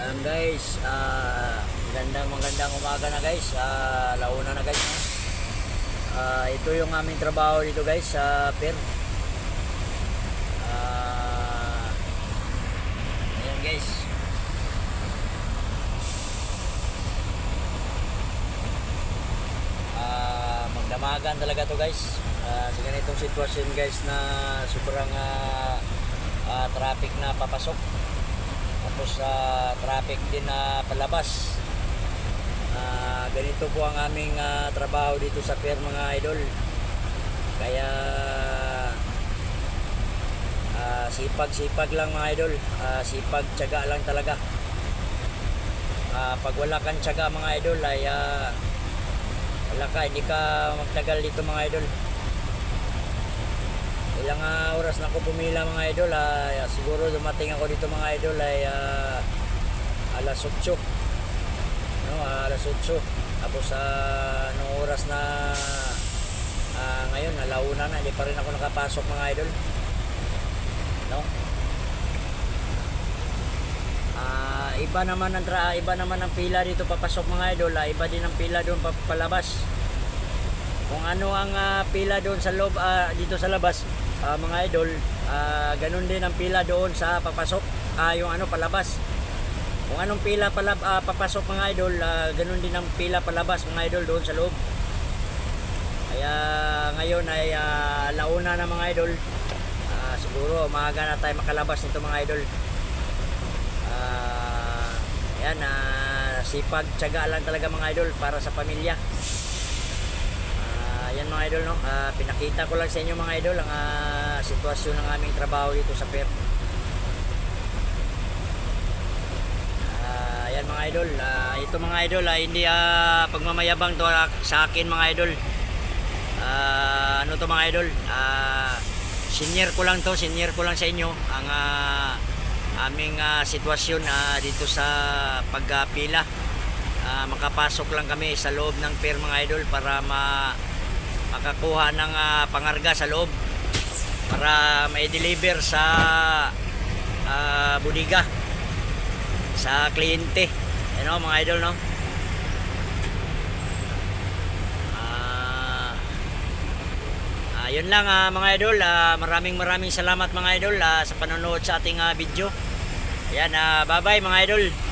Ayan guys, ah, magandang magandang umaga na guys. Ah, launa na guys. Ah, ito yung aming trabaho dito guys sa pier. Ah, ayan guys. Ah, magdamagan talaga to guys. Ah, sa ganitong sitwasyon guys na sobrang ah, ah, traffic na papasok tapos sa traffic din na palabas. Ah, ganito po ang aming ah, trabaho dito sa pier mga idol. Kaya ah, sipag sipag lang mga idol. Ah, sipag tiyaga lang talaga. Ah, pag wala kang tiyaga mga idol ay ah, wala ka hindi ka magtagal dito mga idol ilang ah, oras na ako pumila mga idol ah, siguro dumating ako dito mga idol ay ah, alas 8 no, alas 8 tapos sa nung oras na ah, ngayon alauna na hindi pa rin ako nakapasok mga idol. No? Ah, iba naman ang tra- iba naman ang pila dito papasok mga idol ah, iba din ang pila doon pa- palabas. Kung ano ang ah, pila doon sa loob ah, dito sa labas ah, mga idol ah, ganun din ang pila doon sa papasok. Ah, yung ano palabas. Kung anong pila pala, ah, papasok mga idol ah, ganun din ang pila palabas mga idol doon sa loob. Kaya ngayon ay ah, launa na mga idol. Ah, siguro maaga na tayo makalabas nito mga idol. Ah, yan ah, sipag tiyaga lang talaga mga idol para sa pamilya. Ah, yan mga idol no? Ah, pinakita ko lang sa inyo mga idol ang ah, sitwasyon ng aming trabaho dito sa PEP Ah, yan mga idol. Ah, ito mga idol ah, hindi ah, pagmamayabang to sa akin mga idol. Ah, ano to mga idol? Ah, senior ko lang to senior ko lang sa inyo ang ah, aming ah, sitwasyon ah, dito sa pagpila Ah, makapasok lang kami sa loob ng pier mga idol para ma makakuha ng ah, pangarga sa loob para may deliver sa ah, budiga sa kliyente. Ano mga idol no? Ah, ah, yun lang ah, mga idol. Ah, maraming maraming salamat mga idol ah, sa panonood sa ating ah, video. Yan bye bye mga idol